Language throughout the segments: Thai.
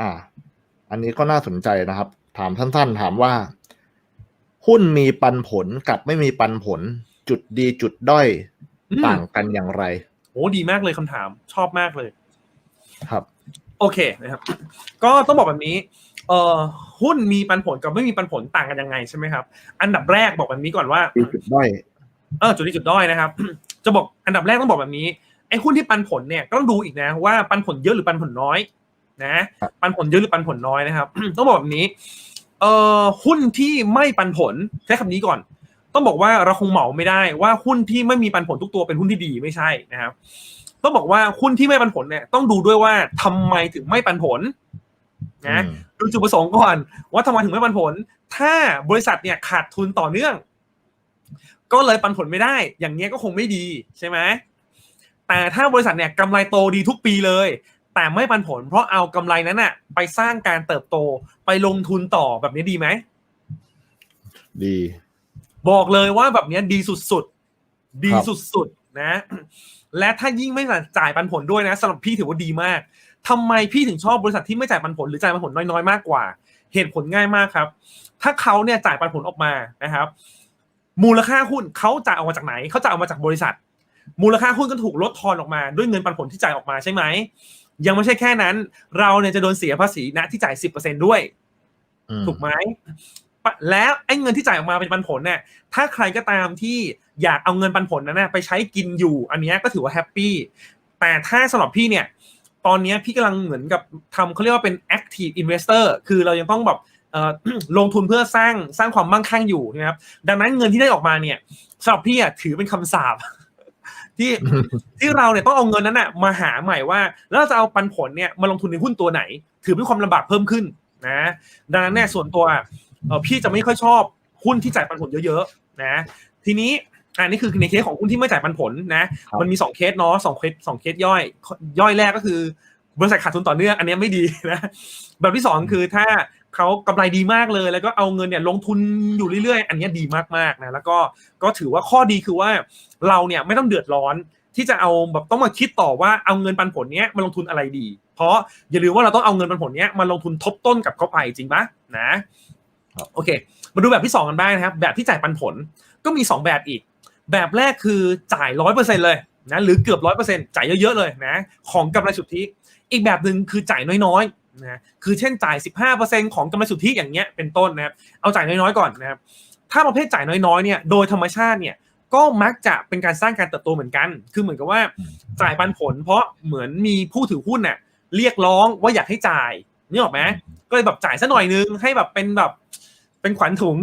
อ่า อันนี้ก็น่าสนใจนะครับ ถามสั้น ๆ ถามว่า หุ้นมีปันผลกับไม่มีปันผล จุดดีจุดด้อยอืมต่างกันอย่างไรโอ้ดีมากเลยคำถาม ชอบมากเลย ครับ โอเคนะครับ ก็ต้องบอกแบบนี้ เอ่อหุ้นมีปันผลกับไม่มีปันผลต่างกันยังไงใช่ไหมครับ อันดับแรกบอกแบบนี้ก่อนว่าดีจุดด้อยเออจุดดีจุดด้อยนะครับ จะบอกอันดับแรกต้องบอกแบบนี้ไอ้หุ้นที่ปันผลเนี่ยก็ต้องดูอีกนะว่าปันผลเยอะหรือปันผลน้อย นะครับปันผลเยอะหรือปันผลน้อยนะครับ ต้องบอกแบบนี้ เอ่อหุ้นที่ไม่ปันผลใช้คำนี้ก่อน ต้องบอกว่าเราคงเหมาไม่ได้ว่าหุ้นที่ไม่มีปันผลทุกตัวเป็นหุ้นที่ดีไม่ใช่นะครับ ต้องบอกว่าหุ้นที่ไม่ปันผลเนี่ยต้องดูด้วยว่าทำไมถึงไม่ปันผลนะอืมดูจุดประสงค์ก่อนว่าทำไมถึงไม่ปันผล ถ้าบริษัทเนี่ยขาดทุนต่อเนื่อง ก็เลยปันผลไม่ได้ อย่างเงี้ยก็คงไม่ดีใช่ไหมแต่ถ้าบริษัทเนี่ยกำไรโตดีทุกปีเลย แต่ไม่ปันผล เพราะเอากำไรนั้นน่ะ ไปสร้างการเติบโตไปลงทุนต่อแบบนี้ดีไหม ดี บอกเลยว่าแบบเนี้ยดีสุดๆ ดีครับสุดๆนะ และถ้ายิ่งไม่จ่ายปันผลด้วยนะสำหรับพี่ถือว่าดีมากทำไมพี่ถึงชอบบริษัทที่ไม่จ่ายปันผลหรือจ่ายปันผลน้อยๆมากกว่า เหตุผลง่ายมากครับ ถ้าเขาเนี่ยจ่ายปันผลออกมานะครับ มูลค่าหุ้นเขาจ่ายออกมาจากไหนเขาจ่ายออกมาจากบริษัท มูลค่าหุ้นก็ถูกลดทอนออกมาด้วยเงินปันผลที่จ่ายออกมาใช่ไหม ยังไม่ใช่แค่นั้น เราเนี่ยจะโดนเสียภาษีนะที่จ่ายสิบเปอร์เซ็นด้วยอืมถูกไหมปะแล้วไอ้เงินที่จ่ายออกมาเป็นปันผลเนี่ยถ้าใครก็ตามที่อยากเอาเงินปันผลนั้นนะไปใช้กินอยู่ อันเนี้ยก็ถือว่าแฮปปี้แต่ถ้าสำหรับพี่เนี่ย ตอนเนี้ยพี่กำลังเหมือนกับทำเขาเรียกว่าเป็น active investor คือเรายังต้องแบบเอ่อลงทุนเพื่อสร้างสร้างความมั่งคั่งอยู่นะครับดังนั้นเงินที่ได้ออกมาเนี่ยสำหรับพี่อะถือเป็นคำสาป ที่ที่เราเนี่ยต้องเอาเงินนั้นน่ะมาหาใหม่ว่า แล้วเราจะเอาปันผลเนี่ยมาลงทุนในหุ้นตัวไหน ถือเป็นความลำบากเพิ่มขึ้นนะดังนั้นเนี่ยส่วนตัวเอ่อพี่จะไม่ค่อยชอบหุ้นที่จ่ายปันผลเยอะๆนะทีนี้อันนี้คือในเคสของหุ้นที่ไม่จ่ายปันผลนะครับมันมีสองเคสเนาะสองเคสสองเคสย่อย ย่อยแรกก็คือบริษัทขาดทุนต่อเนื่อง อันเนี้ยไม่ดีนะแบบที่สองคือถ้า เขากำไรดีมากเลย แล้วก็เอาเงินเนี่ยลงทุนอยู่เรื่อยๆ อันเนี้ยดีมากๆนะแล้วก็ก็ถือว่าข้อดีคือว่าเราเนี่ยไม่ต้องเดือดร้อนที่จะเอาแบบต้องมาคิดต่อว่าเอาเงินปันผลเนี้ยมาลงทุนอะไรดี เพราะอย่าลืมว่าเราต้องเอาเงินปันผลเนี้ยมาลงทุนทบต้นกับเขาไปจริงปะนะครับโอเค มาดูแบบที่สองกันบ้างนะครับ แบบที่จ่ายปันผลก็มีสองแบบอีก แบบแรกคือจ่ายร้อยเปอร์เซ็นเลยนะหรือเกือบร้อยเปอร์เซ็นจ่ายเยอะๆเลยนะของกำไรสุทธิ อีกแบบหนึ่งคือจ่ายน้อยๆ นะคือเช่นจ่าย 15%ของกำไรสุทธิอย่างเงี้ยเป็นต้นนะครับเอาจ่ายน้อยๆก่อนนะครับถ้าประเภทจ่ายน้อยๆเนี่ยโดยธรรมชาติเนี่ยก็มักจะเป็นการสร้างการเติบโตเหมือนกัน คือเหมือนกับว่าจ่ายปันผล เพราะเหมือนมีผู้ถือหุ้นเนี่ยเรียกร้องว่าอยากให้จ่ายนี่ออกไหมก็เลยแบบจ่ายซะหน่อยนึงให้แบบเป็นแบบเป็นขวัญถุง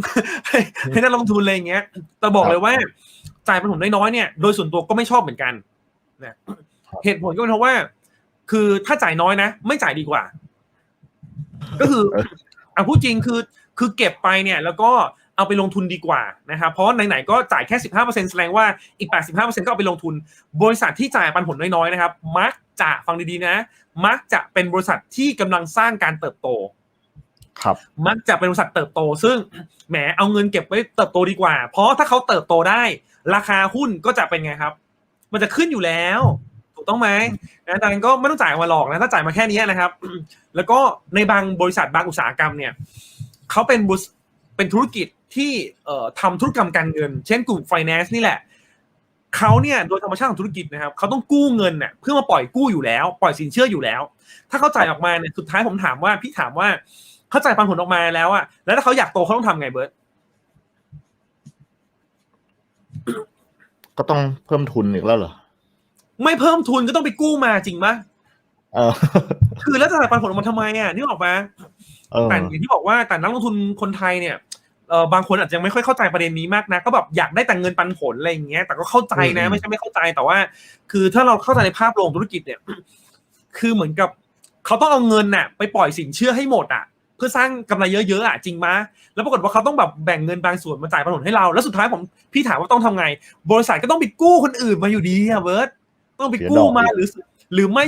ให้ให้นักลงทุนอะไรอย่างเงี้ยแต่บอกเลยว่าจ่ายปันผลน้อยๆเนี่ยโดยส่วนตัวก็ไม่ชอบเหมือนกันนะเหตุผลก็เป็นเพราะว่า คือถ้าจ่ายน้อยนะ ไม่จ่ายดีกว่า ก็คือเอออะพูดจริงคือคือเก็บไปเนี่ยแล้วก็เอาไปลงทุนดีกว่านะครับเพราะไหนๆก็จ่ายแค่สิบห้าเปอร์เซ็นแสดงว่าอีกแปดสิบห้าเปอร์เซ็นก็เอาไปลงทุน บริษัทที่จ่ายปันผลน้อยๆนะครับ มักจะฟังดีๆนะ มักจะเป็นบริษัทที่กำลังสร้างการเติบโต ครับ มักจะเป็นบริษัทเติบโต ซึ่งแหมเอาเงินเก็บไว้เติบโตดีกว่า เพราะถ้าเขาเติบโตได้ ราคาหุ้นก็จะเป็นไงครับ มันจะขึ้นอยู่แล้วถูก ต้องไหมนะดังนั้นก็ไม่ต้องจ่ายมาหรอกนะถ้าจ่ายมาแค่นี้นะครับ แล้วก็ในบางบริษัทบางอุตสาหกรรมเนี่ยเขาเป็นบุสเป็นธุรกิจที่เอ่อทำธุรกรรมการเงิน เช่นกลุ่ม finance นี่แหละเขาเนี่ยโดยธรรมชาติของธุรกิจนะครับเขาต้องกู้เงินเนี่ยเพื่อมาปล่อยกู้อยู่แล้ว ปล่อยสินเชื่ออยู่แล้ว ถ้าเขาจ่ายออกมาเนี่ยสุดท้ายผมถามว่าพี่ถามว่าเขาจ่ายปันผลออกมาแล้วอะแล้วถ้าเขาอยากโตเขาต้องทำไงเบิร์ตก็ต้องเพิ่มทุนอีกแล้วเหรอ ไม่เพิ่มทุนก็ต้องไปกู้มาจริงปะเออ คือแล้วจะจ่ายปันผลออกมาทำไมอะนี่ออกมาเออแต่อย่างที่บอกว่าแต่นักลงทุนคนไทยเนี่ยเออบางคนอาจจะยังไม่ค่อยเข้าใจประเด็นนี้มากนะก็แบบอยากได้แต่เงินปันผลอะไรอย่างเงี้ย แต่ก็เข้าใจนะอืมไม่ใช่ไม่เข้าใจแต่ว่า คือถ้าเราเข้าใจในภาพรวมธุรกิจเนี่ย คือเหมือนกับเขาต้องเอาเงินน่ะ ไปปล่อยสินเชื่อให้หมดอะเพื่อสร้างกำไรเยอะๆอะจริงมะแล้วปรากฏว่าเขาต้องแบบแบ่งเงินบางส่วนมาจ่ายปันผลให้เรา แล้วสุดท้ายผมพี่ถามว่าต้องทำไง บริษัทก็ต้องไปกู้คนอื่นมาอยู่ดีอะเบิร์ต ต้องไปกู้มาหรือ หรือไม่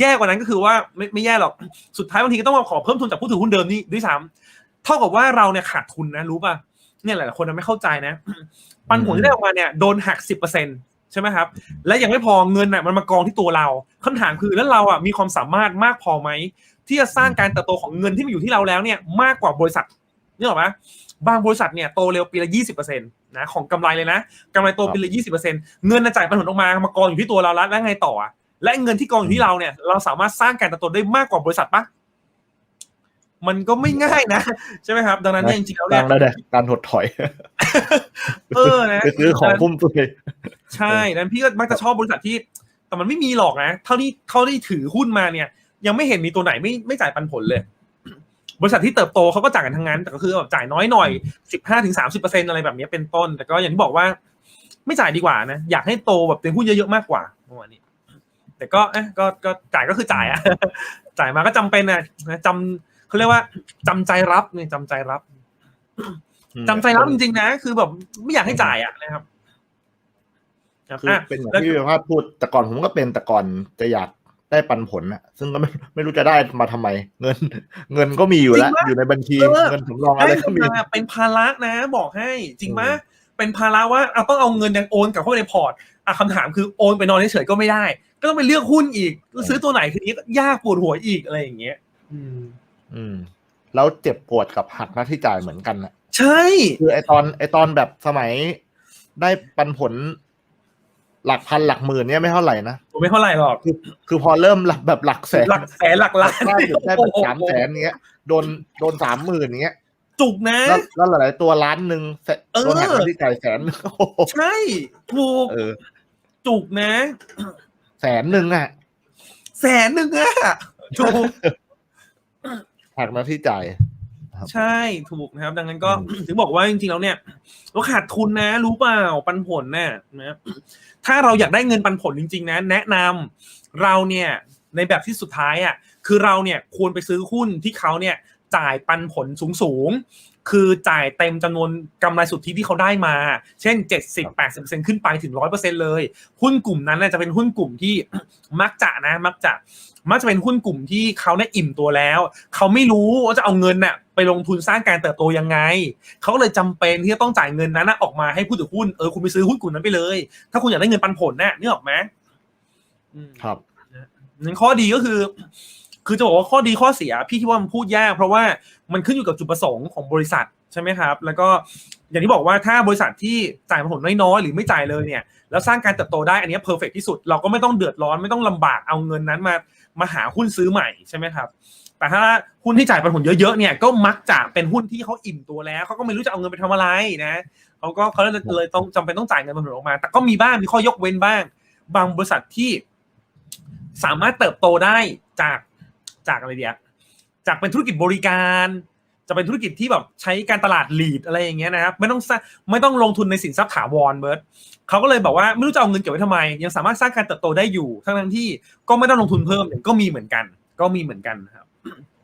แย่กว่านั้นก็คือว่าไม่ไม่แย่หรอกสุดท้ายบางทีก็ต้องมาขอเพิ่มทุนจากผู้ถือหุ้นเดิมนี่ด้วยซ้ำเท่ากับว่าเราเนี่ยขาดทุนนะรู้ป่ะเนี่ยหลายๆคนนะไม่เข้าใจนะ ปันผลที่ได้ออกมาเนี่ยโดนหักสิบเปอร์เซ็นใช่ไหมครับ และยังไม่พอเงินอะมันมากองที่ตัวเราคำถามคือแล้วเราอะมีความสามารถมากพอไหม ที่จะสร้างการเติบโตของเงินที่มันอยู่ที่เราแล้วเนี่ยมากกว่าบริษัทนี่หรอกไหมบางบริษัทเนี่ยโตเร็วปีละยี่สิบเปอร์เซ็นต์ นะของกำไรเลยนะกำไรโตปีละยี่สิบเปอร์เซ็นต์เงินน่ะจ่ายปันผลออกมามากองอยู่ที่ตัวเราแล้วแล้วไงต่ออะและเงินที่กองอยู่ที่เราเนี่ย เราสามารถสร้างการเติบโตได้มากกว่าบริษัทปะมันก็ไม่ง่ายนะใช่ไหมครับ ดังนั้นเนี่ยจริงๆแล้วตั้เนี่ยงแล้วเนี่ยการถดถอย เออนะไปซื้อของฟุ่มเฟือยใช่นั้นพี่ก็มักจะชอบบริษัทที่ แต่มันไม่มีหรอกนะ เท่าที่เท่าที่ถือหุ้นมาเนี่ย ยังไม่เห็นมีตัวไหนไม่ไม่จ่ายปันผลเลย บริษัทที่เติบโตเขาก็จ่ายกันทั้งนั้น แต่ก็คือแบบจ่ายน้อยหน่อยสิบห้าถึงสามสิบเปอร์เซ็นอะไรแบบนี้เป็นต้น แต่ก็อย่างที่บอกว่า ไม่จ่ายดีกว่านะอยากให้โตแบบเป็นหุ้นเยอะๆมากกว่าประมาณนี้ แต่ก็เอ๊ะก็ก็จ่ายก็คือจ่ายอะจ่ายมาก็จำเป็นอะนะจำเขาเรียกว่าจำใจรับเนี่ยจำใจรับจำใจรับจริงๆนะ คือแบบไม่อยากให้จ่ายอะนะครับคืออะเป็นอย่างแล้วที่พี่ภาพพูดแต่ก่อนผมก็เป็นแต่ก่อนจะอยาก ได้ปันผลน่ะซึ่งก็ไม่ไม่รู้จะได้มาทำไม เงิน เงินก็มีอยู่แล้ว อยู่ในบัญชีเออเงินสำรองอะไรได้ก็มีมาเป็นภาระนะ บอกให้ จริงไหมอืมเป็นภาระว่าเอาต้องเอาเงินยังโอนกลับเข้าไปในพอร์ตอะคำถามคือโอนไปนอนเฉยๆก็ไม่ได้ ก็ต้องไปเลือกหุ้นอีกซื้อตัวไหนทีนี้ก็ยากปวดหัวอีกอะไรอย่างเงี้ย อืม อืม แล้วเจ็บปวดกับหักหน้าที่จ่ายเหมือนกันน่ะใช่ คือไอตอนไอตอนแบบสมัยได้ปันผล หลักพันหลักหมื่นเนี่ยไม่เท่าไหร่นะ ผมไม่เท่าไหร่หรอก คือคือพอเริ่มหลักแบบหลักแสนหลักแสนหลักล้านล่าสุดได้แบบโอ้โหสามแสนเงี้ยโดนโดนสามหมื่นเงี้ย จุกนะ แล้วแล้วหลายๆตัวล้านหนึ่งแสนเออโดนหักหน้าที่จ่ายแสนโอ้โหใช่ถูกเออจุกนะ แสนหนึ่งอะ แสนหนึ่งอะถูกหักหน้าที่จ่าย ใช่ถูกนะครับ ดังนั้นก็อืมถึงบอกว่าจริงๆแล้วเนี่ยเราขาดทุนนะ รู้เปล่าปันผลน่ะนะถ้าเราอยากได้เงินปันผลจริง ๆ นะ แนะนำเราเนี่ยในแบบที่สุดท้ายอะคือเราเนี่ยควรไปซื้อหุ้นที่เขาเนี่ย จ่ายปันผลสูงๆ คือจ่ายเต็มจำนวนกำไรสุทธิที่เขาได้มา เช่น 70-80%ขึ้นไปถึง 100%เลย หุ้นกลุ่มนั้นน่ะจะเป็นหุ้นกลุ่มที่มักจะนะ มักจะมักจะเป็นหุ้นกลุ่มที่เขาได้อิ่มตัวแล้ว เขาไม่รู้ว่าจะเอาเงินน่ะไปลงทุนสร้างการเติบโตยังไง เขาเลยจำเป็นที่จะต้องจ่ายเงินนั้นน่ะออกมาให้ผู้ถือหุ้นเออคุณไปซื้อหุ้นกลุ่มนั้นไปเลย ถ้าคุณอยากได้เงินปันผลน่ะนึกออกไหมอืมครับนั้นข้อดีก็คือ คือจะบอกว่าข้อดีข้อเสีย พี่คิดว่ามันพูดยากเพราะว่ามันขึ้นอยู่กับจุดประสงค์ของบริษัทใช่ไหมครับ แล้วก็อย่างที่บอกว่าถ้าบริษัทที่จ่ายผลน้อยๆหรือไม่จ่ายเลยเนี่ยแล้วสร้างการเติบโตได้อันนี้เพอร์เฟกที่สุด เราก็ไม่ต้องเดือดร้อนไม่ต้องลำบากเอาเงินนั้นมามาหาหุ้นซื้อใหม่ใช่ไหมครับแต่ถ้าหุ้นที่จ่ายปันผลเยอะๆเนี่ยก็มักจะเป็นหุ้นที่เขาอิ่มตัวแล้วเขาก็ไม่รู้จะเอาเงินไปทำอะไรนะเขาก็เขาเลยต้องจำเป็นต้องจ่ายเงินปันผลออกมา แต่ก็มีบ้างมีข้อยกเว้นบ้าง บางบริษัทที่สามารถเติบโตได้จาก จากอะไรเดียจากเป็นธุรกิจบริการ จะเป็นธุรกิจที่แบบใช้การตลาดลีดอะไรอย่างเงี้ยนะครับไม่ต้องไม่ต้องลงทุนในสินทรัพย์ถาวรเบิร์ตเขาก็เลยบอกว่าไม่รู้จะเอาเงินเก็บไว้ทำไม ยังสามารถสร้างการเติบโตได้อยู่ทั้งทั้งที่ก็ไม่ต้องลงทุนเพิ่มก็มีเหมือนกัน ก็มีเหมือนกันครับ